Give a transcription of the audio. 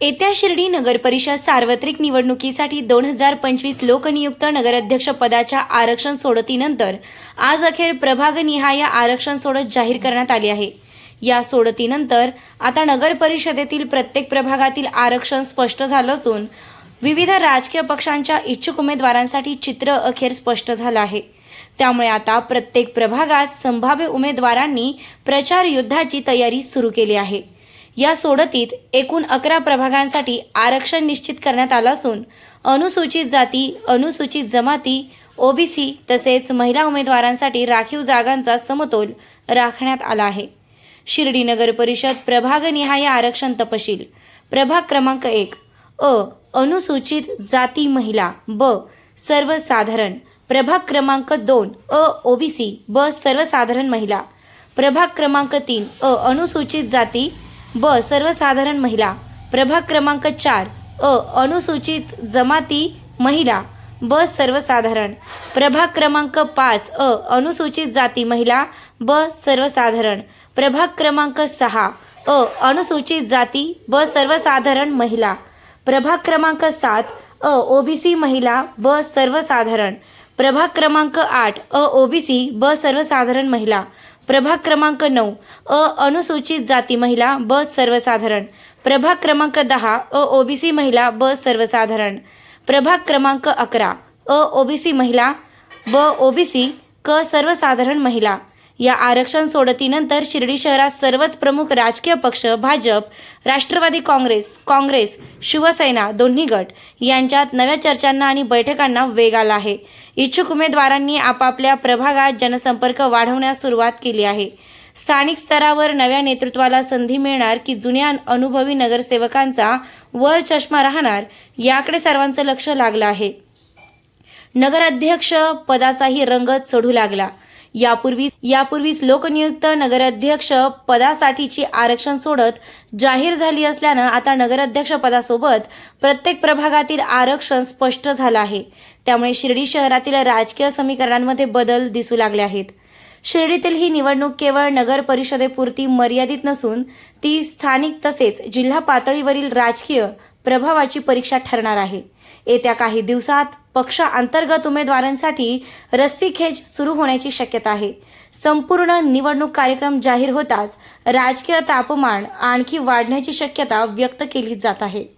येत्या शिर्डी नगरपरिषद सार्वत्रिक निवडणुकीसाठी दोन हजार पंचवीस लोकनियुक्त नगराध्यक्ष पदाच्या आरक्षण सोडतीनंतर आज अखेर प्रभागनिहाय आरक्षण सोडत जाहीर करण्यात आली आहे. या सोडतीनंतर आता नगर परिषदेतील प्रत्येक प्रभागातील आरक्षण स्पष्ट झालं असून विविध राजकीय पक्षांच्या इच्छुक उमेदवारांसाठी चित्र अखेर स्पष्ट झालं आहे. त्यामुळे आता प्रत्येक प्रभागात संभाव्य उमेदवारांनी प्रचार युद्धाची तयारी सुरू केली आहे. या सोडतीत एकूण अकरा प्रभागांसाठी आरक्षण निश्चित करण्यात आलं असून अनुसूचित जाती अनुसूचित जमाती ओबीसी तसेच महिला उमेदवारांसाठी राखीव जागांचा समतोल राखण्यात आला आहे. शिर्डी नगर परिषद प्रभागनिहाय आरक्षण तपशील. प्रभाग क्रमांक एक. अ. अनुसूचित जाती महिला. ब. सर्वसाधारण. प्रभाग क्रमांक दोन. अ. ओबीसी. ब. सर्वसाधारण महिला. प्रभाग क्रमांक तीन. अ. अनुसूचित जाती ब सर्वसाधारण महिला. प्रभाग क्रमांक चार. अ अनुसूचित जमाती महिला. ब सर्वसाधारण. प्रभाग क्रमांक पाच. अ अनुसूचित जाती महिला. ब सर्वसाधारण. प्रभाग क्रमांक सहा. अ अनुसूचित जाती. ब सर्वसाधारण महिला. प्रभाग क्रमांक सात. अ ओबीसी महिला. ब सर्वसाधारण. प्रभाग क्रमांक आठ अ ओबीसी ब सर्वसाधारण महिला. प्रभाग क्रमांक नऊ अ अनुसूचित जाती महिला ब सर्वसाधारण. प्रभाग क्रमांक दहा अ ओबीसी महिला ब सर्वसाधारण. प्रभाग क्रमांक अकरा अ ओबीसी महिला ब ओबीसी क सर्वसाधारण महिला. या आरक्षण सोडतीनंतर शिर्डी शहरात सर्वच प्रमुख राजकीय पक्ष भाजप राष्ट्रवादी काँग्रेस काँग्रेस शिवसेना दोन्ही गट यांच्यात नव्या चर्चांना आणि बैठकांना वेग आला आहे. इच्छुक उमेदवारांनी आपापल्या प्रभागात जनसंपर्क वाढवण्यास सुरुवात केली आहे. स्थानिक स्तरावर नव्या नेतृत्वाला संधी मिळणार की जुन्या अनुभवी नगरसेवकांचा वर चष्मा राहणार याकडे सर्वांचं लक्ष लागलं आहे. नगराध्यक्ष पदाचाही रंग चढू लागला. यापूर्वी यापूर्वीच लोकनियुक्त नगराध्यक्ष पदासाठीची आरक्षण सोडत जाहीर झाली असल्यानं आता नगराध्यक्ष पदासोबत प्रत्येक प्रभागातील आरक्षण स्पष्ट झालं आहे. त्यामुळे शिर्डी शहरातील राजकीय समीकरणांमध्ये बदल दिसू लागले आहेत. शिर्डीतील ही निवडणूक केवळ नगर परिषदेपुरती मर्यादित नसून ती स्थानिक तसेच जिल्हा पातळीवरील राजकीय प्रभावाची परीक्षा ठरणार आहे. येत्या काही दिवसात पक्ष अंतर्गत उमेदवारांसाठी रस्सीखेच सुरू होण्याची शक्यता आहे. संपूर्ण निवडणूक कार्यक्रम जाहीर होताच राजकीय तापमान आणखी वाढण्याची शक्यता व्यक्त केली जात आहे.